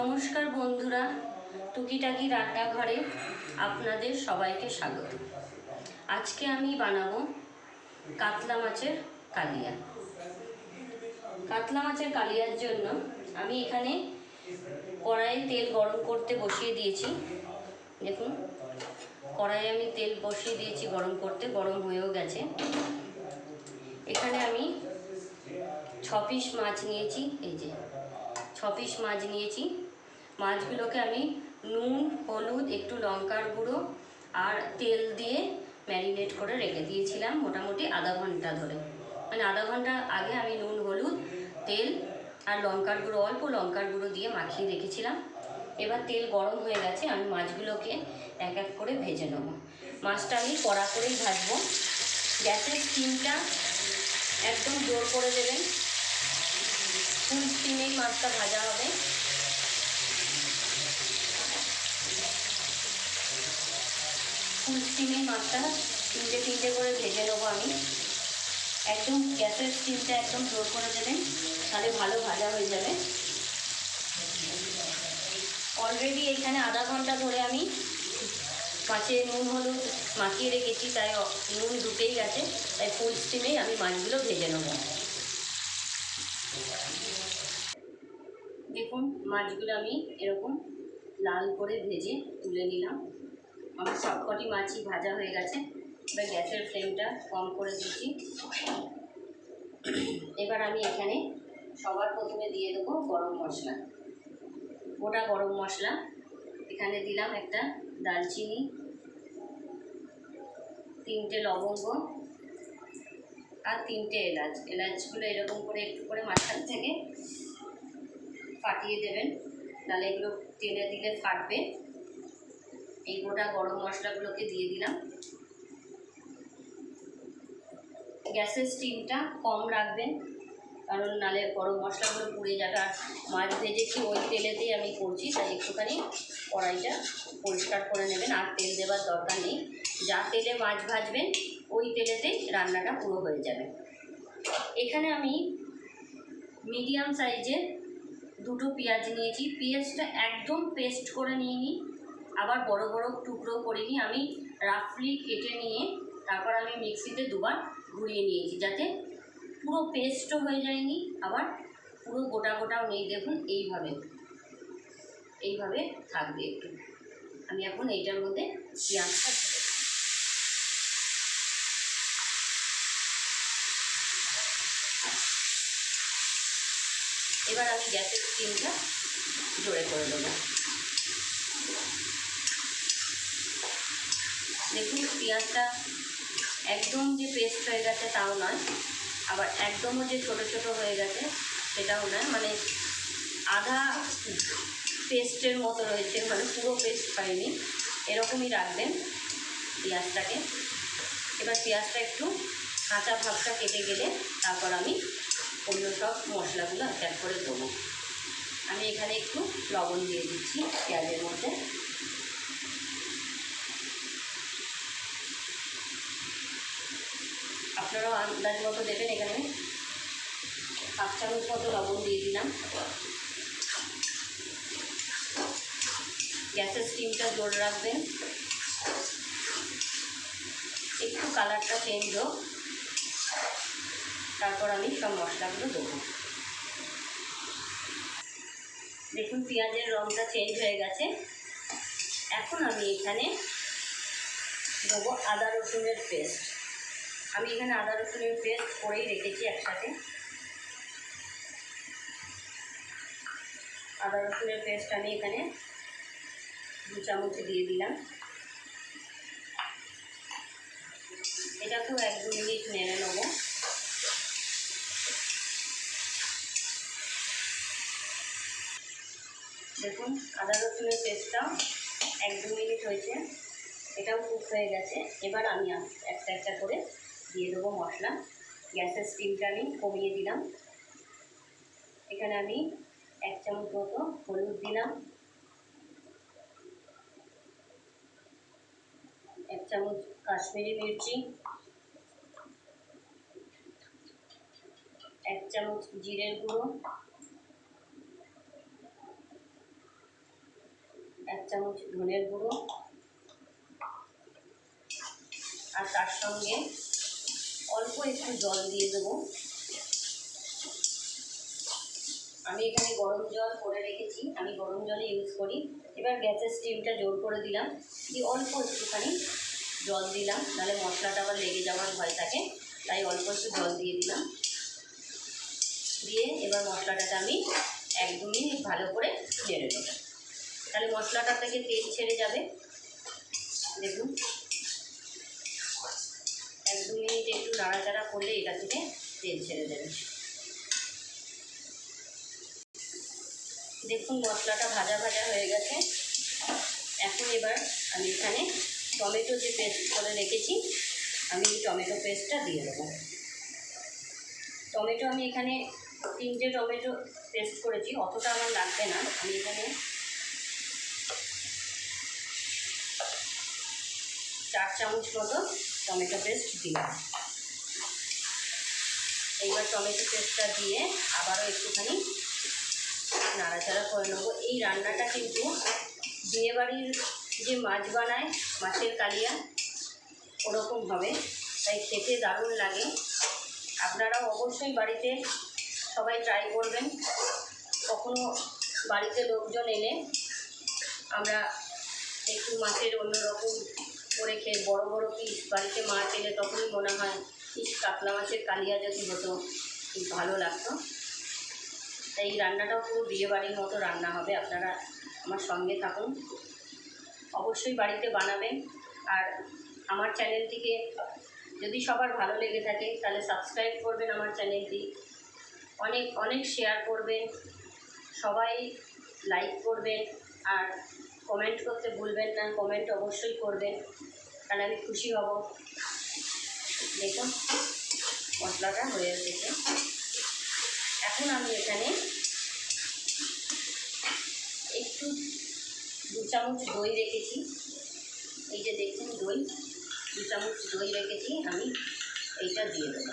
নমস্কার বন্ধুরা, টুকিটাকি রান্নাঘরে আপনাদের সবাইকে স্বাগত। আজকে আমি বানাবো কাতলা মাছের কালিয়া। কাতলা মাছের কালিয়ার জন্য আমি এখানে কড়াইয়ে তেল গরম করতে বসিয়ে দিয়েছি। দেখুন, কড়াইয়ে আমি তেল বসিয়ে দিয়েছি গরম করতে, গরম হয়েও গেছে। এখানে আমি ছ পিস মাছ নিয়েছি, এই যে। ছ পিস মাছ নিয়েছি। মাছগুলোকে আমি নুন, হলুদ, একটু লঙ্কার গুঁড়ো আর তেল দিয়ে ম্যারিনেট করে রেখে দিয়েছিলাম মোটামুটি আধা ঘণ্টা ধরে। মানে আধা ঘণ্টা আগে আমি নুন, হলুদ, তেল আর লঙ্কার গুঁড়ো, অল্প লঙ্কার গুঁড়ো দিয়ে মাখিয়ে রেখেছিলাম। এবার তেল গরম হয়ে গেছে, আমি মাছগুলোকে এক এক করে ভেজে নেব। মাছটা আমি কড়া করেই ভাজবো। গ্যাসের স্টিমটা একদম জোর করে দেবেন। ফুল স্টিমেই মাছটা ভাজা হবে। ফুল স্টিমে মাছটা তিনটে তিনটে করে ভেজে নেব আমি। একদম গ্যাসের স্টিমটা একদম জোর করে দেবেন, তাহলে ভালো ভাজা হয়ে যাবে। অলরেডি এখানে আধা ঘণ্টা ধরে আমি মাছে নুন, হলুদ মাখিয়ে রেখেছি, তাই নুন ঢুকেই গেছে, তাই ফুল স্টিমেই আমি মাছগুলো ভেজে নেব দেখুন মাছগুলো আমি এরকম লাল করে ভেজে তুলে নিলাম। আমার সবকটি মাছই ভাজা হয়ে গেছে। এবার গ্যাসের ফ্লেমটা কম করে দিচ্ছি। এবার আমি এখানে সবার প্রথমে দিয়ে দেবো গরম মশলা। গোটা গরম মশলা। এখানে দিলাম একটা দালচিনি তিনটে লবঙ্গ আর তিনটে এলাচ। এলাচগুলো এরকম করে একটু করে মাঝখান থেকে। ফাটিয়ে দেবেন। তাহলে এগুলো তেলে দিলে ফাটবে। এই গোটা গরম মশলাগুলোকে দিয়ে দিলাম। গ্যাসের স্টিমটা কম রাখবেন, কারণ নালে গরম মশলাগুলো পুড়ে যাবে। আর মাছ ভেজেছি ওই তেলেতেই আমি করছি, তাই একটুখানি কড়াইটা পরিষ্কার করে নেবেন। আর তেল দেওয়ার দরকার নেই। যা তেলে মাছ ভাজবেন, ওই তেলেতেই রান্নাটা পুরো হয়ে যাবে। এখানে আমি মিডিয়াম সাইজের দুটো পেঁয়াজ নিয়েছি। পেঁয়াজটা একদম পেস্ট করে নিয়ে নিই আবার বড় বড় টুকরো করে নিই আমি রাফলি কেটে নিয়ে তারপর আমি মিক্সিতে দুবার ঘুরিয়ে নিয়েছি যাতে পুরো পেস্টও হয়ে যায়নি, আবার পুরো গোটা গোটাও নেই। দেখুন, এইভাবে এইভাবে থাকবে একটু। আমি এখন এইটার মধ্যে পেঁয়াজটা। এবার আমি গ্যাসের স্টিমটা জোরে করে দেবো। দেখুন, পেঁয়াজটা একদম যে পেস্ট হয়ে গেছে তাও নয়, আবার একদমও যে ছোট ছোট হয়ে গেছে সেটাও নয় মানে আধা পেস্টের মতো রয়েছে মানে পুরো পেস্ট পাইনি। এরকমই রাখবেন পেঁয়াজটাকে। এবার পেঁয়াজটা একটু কাঁচা ভাবটা কেটে গেলে তারপর আমি অন্য সব মশলাগুলো এক এক করে দেবো। আমি এখানে একটু লবণ দিয়ে দিচ্ছি পেঁয়াজের মধ্যে। আপনারাও আন্দাজ মতো দেবেন এখানে। হাফ চামচ মতো লবণ দিয়ে দিলাম। গ্যাসের স্টিমটা জোর রাখবেন। একটু কালারটা চেঞ্জ হোক। তারপর আমি সব মশলাগুলো দেবো। দেখুন, পেঁয়াজের রঙটা চেঞ্জ হয়ে গেছে। এখন আমি এখানে দেবো আদা রসুনের পেস্ট আমি এখানে আদা রসুনের পেস্ট করেই রেখেছি একসাথে। আদা রসুনের পেস্ট আমি এখানে দু চামচ দিয়ে দিলাম। এটাকেও এক দু মিনিট নেড়ে নেব। দেখুন, আদা রসুনের পেস্টটাও এক দু মিনিট হয়েছে। এটাও কুক হয়ে গেছে। এবার আমি একটা একটা করে দিয়ে দেবো মশলা। গ্যাসের স্টিমটা আমি কমিয়ে দিলাম। এখানে আমি এক চামচ মতো হলুদ দিলাম। এক চামচ কাশ্মীরি মির্চি। এক চামচ জিরের গুঁড়ো। চামচ ধনের গুঁড়ো আর তার সঙ্গে অল্প একটু জল দিয়ে দেবো। আমি এখানে গরম জল করে রেখেছি, আমি গরম জলে ইউজ করি। এবার গ্যাসের স্টিমটা জোর করে দিলাম, দিয়ে অল্প একটুখানি জল দিলাম, নাহলে মশলাটা আবার লেগে যাওয়ার ভয় থাকে, তাই অল্প একটু জল দিয়ে দিলাম। দিয়ে এবার মশলাটাকে আমি এক দু মিনিট ভালো করে নেড়ে নেব তাহলে মশলাটা থেকে তেল ছেড়ে যাবে। দেখুন। এক দু মিনিট একটু নাড়াচাড়া করলে এটা থেকে তেল ছেড়ে দেবে দেখুন, মশলাটা ভাজা ভাজা হয়ে গেছে। এখন এবার আমি এখানে টমেটো যে পেস্ট করে রেখেছি, আমি টমেটো পেস্টটা দিয়ে দেবো। টমেটো আমি এখানে তিনটে টমেটো পেস্ট করেছি, অতটা আমার লাগবে না। আমি এখানে চার চামচ মতো টমেটো পেস্ট দিলাম। এইবার টমেটো পেস্টটা দিয়ে আবারও একটুখানি নাড়াচাড়া করে নেব। এই রান্নাটা কিন্তু বিয়েবাড়ির যে মাছ বানায়, মাছের কালিয়া, ওরকম হবে। তাই খেতে দারুণ লাগে। আপনারাও অবশ্যই বাড়িতে সবাই ট্রাই করবেন। কখনো বাড়িতে লোকজন এলে আমরা একটু মাছের অন্যরকম করে খেয়ে বড় বড় পিস বাড়িতে মাছ এলে তখনই মনে হয় পিস কাতলা মাছের কালিয়া যদি হতো খুব ভালো লাগতো। তাই এই রান্নাটাও পুরো বিয়েবাড়ির মতো রান্না হবে, আপনারা আমার সঙ্গে থাকুন। অবশ্যই বাড়িতে বানাবেন। আর আমার চ্যানেলটিকে যদি সবার ভালো লেগে থাকে, তাহলে সাবস্ক্রাইব করবেন আমার চ্যানেলটি। অনেক অনেক শেয়ার করবেন। সবাই লাইক করবেন। আর কমেন্ট করতে ভুলবেন না কমেন্ট অবশ্যই করবেন তাহলে আমি খুশি হব। দেখুন, মশলাটা হয়ে এসেছে। এখন আমি এখানে একটু দু চামচ দই রেখেছি। এই যে দেখুন দই, দু চামচ দই রেখেছি, আমি এইটা দিয়ে দেবো।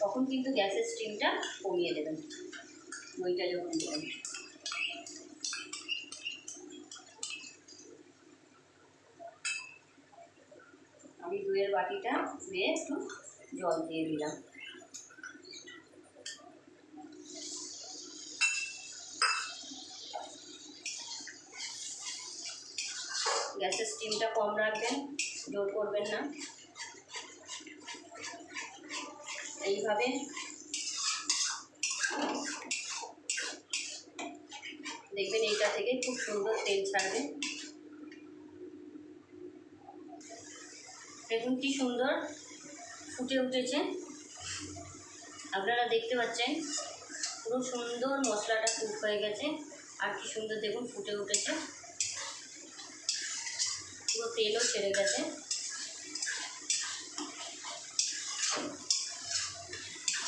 তখন কিন্তু গ্যাসের স্টিমটা কমিয়ে দেবেন। দইটা যখন দেবেন। দইয়ের বাটিটা দিয়ে একটু জল দিয়ে দিলাম। গ্যাসের স্টিমটা কম রাখবেন, জোর করবেন না। এইভাবে দেখবেন এইটা থেকে খুব সুন্দর তেল ছাড়বে। দেখুন কি সুন্দর ফুটে উঠেছে। আপনারা দেখতে পাচ্ছেন, পুরো সুন্দর মশলাটা কুক হয়ে গেছে। আর কি সুন্দর দেখুন ফুটে উঠেছে। পুরো তেলও ছেড়ে গেছে।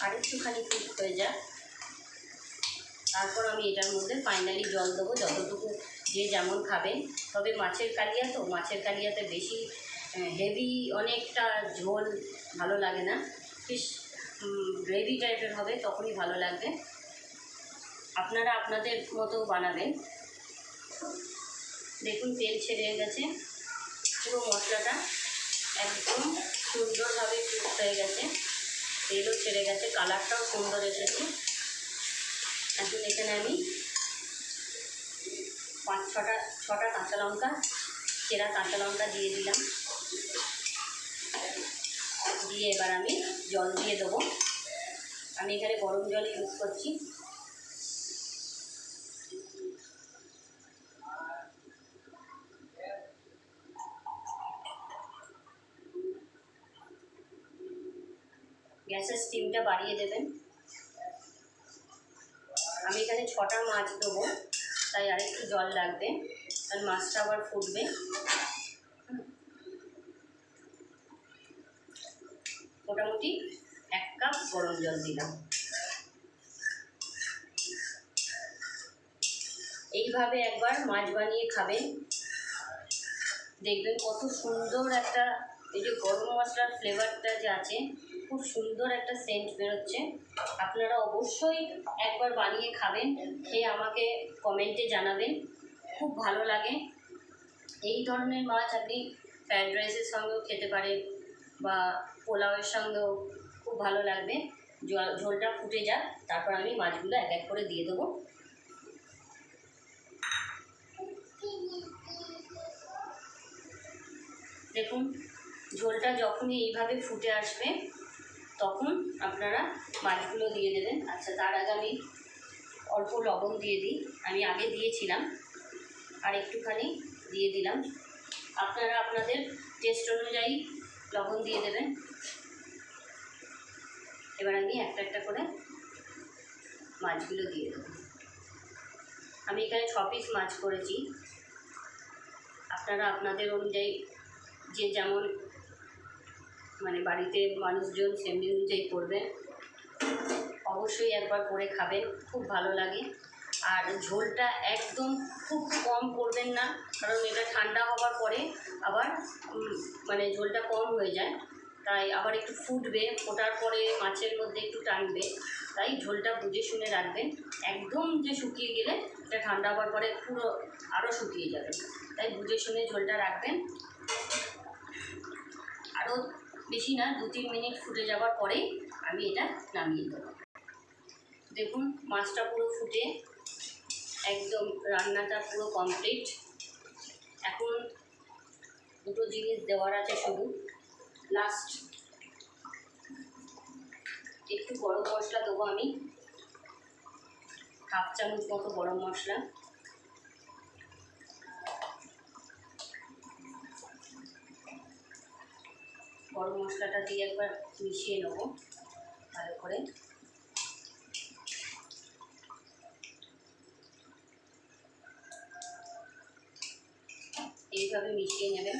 আর একটুখানি কুক হয়ে যাক। তারপর আমি এটার মধ্যে ফাইনালি জল দেবো। যতটুকু যে যেমন খাবে তবে মাছের কালিয়া তো, মাছের কালিয়াতে বেশি হেভি অনেকটা ঝোল ভালো লাগে না। বেশ গ্রেভি টাইপের হবে, তখনই ভালো লাগবে। আপনারা আপনাদের মতো বানাবেন। দেখুন, তেল ছেড়ে গেছে। পুরো মশলাটা একদম সুন্দরভাবে কুক হয়ে গেছে। তেলও ছেড়ে গেছে কালারটাও সুন্দর এসেছে। এখন এখানে আমি পাঁচ ছটা ছটা কাঁচা লঙ্কা, চেরা কাঁচা লঙ্কা দিয়ে দিলাম। দিয়ে এবার আমি জল দিয়ে দেবো। আমি এখানে গরম জল ইউজ করছি। গ্যাসের স্টিমটা বাড়িয়ে দেবেন। আমি এখানে ছটা মাছ দেবো, তাই আরেকটু জল লাগবে। কারণ মাছটা আবার ফুটবে। মোটামুটি এক কাপ গরম জল দিলাম। এইভাবে একবার মাছ বানিয়ে খাবেন। দেখবেন কত সুন্দর একটা এই যে গরম মশলার ফ্লেভারটা যে আছে, খুব সুন্দর একটা সেন্ট বেরোচ্ছে। আপনারা অবশ্যই একবার বানিয়ে খাবেন, খেয়ে আমাকে কমেন্টে জানাবেন। খুব ভালো লাগে। এই ধরনের মাছ আপনি ফ্রায়েড রাইসের সঙ্গেও খেতে পারেন বা পোলাওয়ের সঙ্গেও খুব ভালো লাগবে। জল- ঝোলটা ফুটে যাক, তারপর আমি মাছগুলো এক এক করে দিয়ে দেবো। দেখুন, ঝোলটা যখনই এইভাবে ফুটে আসবে, তখন আপনারা মাছগুলো দিয়ে দেবেন। আচ্ছা তার আগে আমি অল্প লবণ দিয়ে দিই। আমি আগে দিয়েছিলাম, আর একটুখানি দিয়ে দিলাম। আপনারা আপনাদের টেস্ট অনুযায়ী লবণ দিয়ে দেবেন। এবার আমি একটা একটা করে মাছগুলো দিয়ে দেবো। আমি এখানে ছ পিস মাছ করেছি। আপনারা আপনাদের অনুযায়ী যে যেমন মানে বাড়িতে মানুষজন সেমনি অনুযায়ী করবেন অবশ্যই একবার করে খাবেন, খুব ভালো লাগে। আর ঝোলটা একদম খুব কম করবেন না, কারণ এটা ঠান্ডা হওয়ার পরে আবার মানে ঝোলটা কম হয়ে যায়। তাই আবার একটু ফুটবে, ফোটার পরে মাছের মধ্যে একটু টানবে। তাই ঝোলটা বুঝে শুনে রাখবেন। একদম যে শুকিয়ে গেলে এটা ঠান্ডা হওয়ার পরে পুরো আরও শুকিয়ে যাবে। তাই বুঝে শুনে ঝোলটা রাখবেন। আরও বেশি না, দু তিন মিনিট ফুটে যাওয়ার পরেই আমি এটা নামিয়ে দেবো দেখুন, মাছটা পুরো ফুটে, একদম রান্নাটা পুরো কমপ্লিট এখন দুটো জিনিস দেওয়ার আছে শুধু। লাস্ট একটু গরম মশলা দেবো আমি। হাফ চামচ মতো গরম মশলা। গরম মশলাটা দিয়ে একবার মিশিয়ে নেব ভালো করে। এইভাবে মিশিয়ে নেবেন।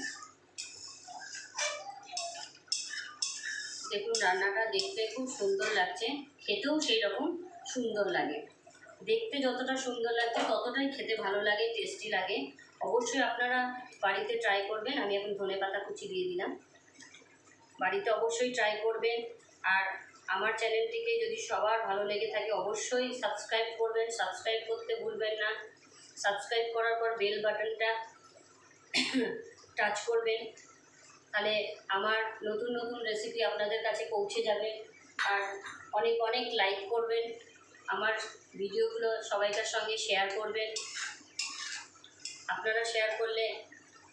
দেখুন রান্নাটা দেখতে খুব সুন্দর লাগছে। খেতেও সেই রকম সুন্দর লাগে। দেখতে যতটা সুন্দর লাগছে, ততটাই খেতে ভালো লাগে টেস্টি লাগে। অবশ্যই আপনারা বাড়িতে ট্রাই করবেন। আমি এখন ধনে পাতা কুচি দিয়ে দিলাম। বাড়িতে অবশ্যই ট্রাই করবেন। আর আমার চ্যানেলটিকে যদি সবার ভালো লেগে থাকে, অবশ্যই সাবস্ক্রাইব করবেন। সাবস্ক্রাইব করতে ভুলবেন না। সাবস্ক্রাইব করার পর বেল বাটনটা টাচ করবেন। তাহলে আমার নতুন নতুন রেসিপি আপনাদের কাছে পৌঁছে যাবে। আর অনেক অনেক লাইক করবেন। আমার ভিডিওগুলো সবাইকার সঙ্গে শেয়ার করবেন। আপনারা শেয়ার করলে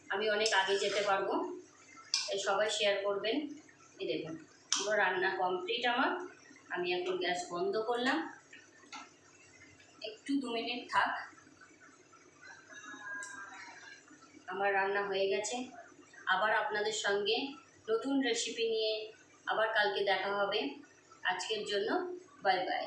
আমি অনেক আগে যেতে পারব। এই সবাই শেয়ার করবেন। এই দেখুন, পুরো রান্না কমপ্লিট আমার। আমি এখন গ্যাস বন্ধ করলাম। একটু দু মিনিট থাক। আমার রান্না হয়ে গেছে। আবার আপনাদের সঙ্গে নতুন রেসিপি নিয়ে আবার কালকে দেখা হবে। আজকের জন্য বাই বাই